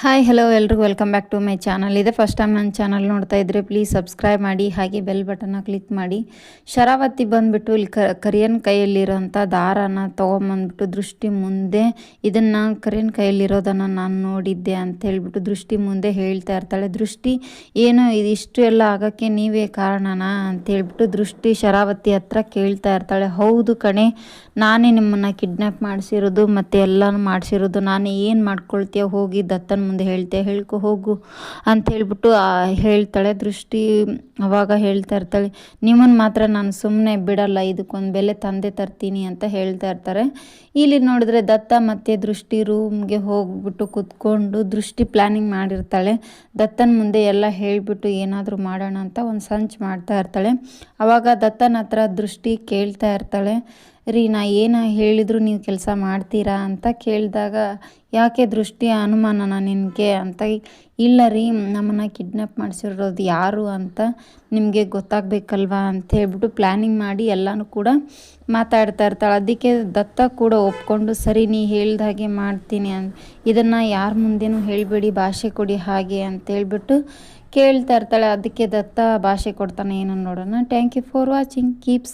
Hi hello ಎಲ್ರಿಗೂ. Welcome back to my channel ಇದೆ first time ನನ್ನ ಚಾನಲ್ ನೋಡ್ತಾ ಇದ್ರೆ ಪ್ಲೀಸ್ ಸಬ್ಸ್ಕ್ರೈಬ್ ಮಾಡಿ, ಹಾಗೆ ಬೆಲ್ ಬಟನ್ನ ಕ್ಲಿಕ್ ಮಾಡಿ. ಶರಾವತಿ ಬಂದುಬಿಟ್ಟು ಇಲ್ಲಿ ಕರಿಯನ್ ಕೈಯಲ್ಲಿರೋಂಥ ದಾರನ ತೊಗೊಂಬಂದ್ಬಿಟ್ಟು ದೃಷ್ಟಿ ಮುಂದೆ ಇದನ್ನು ಕರಿಯನ್ ಕೈಯಲ್ಲಿರೋದನ್ನು ನಾನು ನೋಡಿದ್ದೆ ಅಂತ ಹೇಳಿಬಿಟ್ಟು ದೃಷ್ಟಿ ಮುಂದೆ ಹೇಳ್ತಾ ಇರ್ತಾಳೆ. ದೃಷ್ಟಿ ಏನು ಇದಿಷ್ಟು ಎಲ್ಲ ಆಗೋಕ್ಕೆ ನೀವೇ ಕಾರಣನಾ ಅಂತ ಹೇಳ್ಬಿಟ್ಟು ದೃಷ್ಟಿ ಶರಾವತಿ ಹತ್ರ ಕೇಳ್ತಾ ಇರ್ತಾಳೆ. ಹೌದು ಕಣೆ, ನಾನೇ ನಿಮ್ಮನ್ನು ಕಿಡ್ನ್ಯಾಪ್ ಮಾಡಿಸಿರೋದು ಮತ್ತು ಎಲ್ಲನೂ ಮಾಡಿಸಿರೋದು. ನಾನು ಏನು ಮಾಡ್ಕೊಳ್ತೀಯ ಹೋಗಿ ದತ್ತನ ಮುಂದೆ ಹೇಳ್ತೆ ಹೇಳ್ಕೊ, ಹೋಗು ಅಂತ ಹೇಳ್ಬಿಟ್ಟು ಹೇಳ್ತಾಳೆ. ದೃಷ್ಟಿ ಅವಾಗ ಹೇಳ್ತಾ ಇರ್ತಾಳೆ ನಿಮ್ಮನ್ನು ಮಾತ್ರ ನಾನು ಸುಮ್ಮನೆ ಬಿಡಲ್ಲ, ಇದಕ್ಕೊಂದು ಬೆಲೆ ತಂದೆ ತರ್ತೀನಿ ಅಂತ ಹೇಳ್ತಾ ಇರ್ತಾರೆ. ಇಲ್ಲಿ ನೋಡಿದ್ರೆ ದತ್ತ ಮತ್ತು ದೃಷ್ಟಿ ರೂಮ್ಗೆ ಹೋಗ್ಬಿಟ್ಟು ಕುತ್ಕೊಂಡು ದೃಷ್ಟಿ ಪ್ಲ್ಯಾನಿಂಗ್ ಮಾಡಿರ್ತಾಳೆ. ದತ್ತನ ಮುಂದೆ ಎಲ್ಲ ಹೇಳಿಬಿಟ್ಟು ಏನಾದರೂ ಮಾಡೋಣ ಅಂತ ಒಂದು ಸಂಚ್ ಮಾಡ್ತಾ ಇರ್ತಾಳೆ. ಅವಾಗ ದತ್ತನ ಹತ್ರ ದೃಷ್ಟಿ ಕೇಳ್ತಾ ಇರ್ತಾಳೆ. ರೀ, ನಾ ಏನು ಹೇಳಿದರೂ ನೀವು ಕೆಲಸ ಮಾಡ್ತೀರಾ ಅಂತ ಕೇಳಿದಾಗ, ಯಾಕೆ ದೃಷ್ಟಿ ಅನುಮಾನನ ನಿನಗೆ? ಅಂತ, ಇಲ್ಲ ರೀ, ನಮ್ಮನ್ನು ಕಿಡ್ನಾಪ್ ಮಾಡಿಸಿರೋದು ಯಾರು ಅಂತ ನಿಮಗೆ ಗೊತ್ತಾಗಬೇಕಲ್ವಾ? ಅಂತ ಹೇಳ್ಬಿಟ್ಟು ಪ್ಲ್ಯಾನಿಂಗ್ ಮಾಡಿ ಎಲ್ಲನೂ ಕೂಡ ಮಾತಾಡ್ತಾ ಇರ್ತಾಳೆ. ಅದಕ್ಕೆ ದತ್ತ ಕೂಡ ಒಪ್ಕೊಂಡು, ಸರಿ, ನೀ ಹೇಳ್ದ ಹಾಗೆ ಮಾಡ್ತೀನಿ ಅಂತ ಇದನ್ನು ಯಾರ ಮುಂದೆನೂ ಹೇಳಬೇಡಿ, ಭಾಷೆ ಕೊಡಿ ಹಾಗೆ ಅಂತ ಹೇಳ್ಬಿಟ್ಟು ಕೇಳ್ತಾ ಇರ್ತಾಳೆ. ಅದಕ್ಕೆ ದತ್ತ ಭಾಷೆ ಕೊಡ್ತಾನೆ ಏನೋ ನೋಡೋಣ? Thank you for watching keep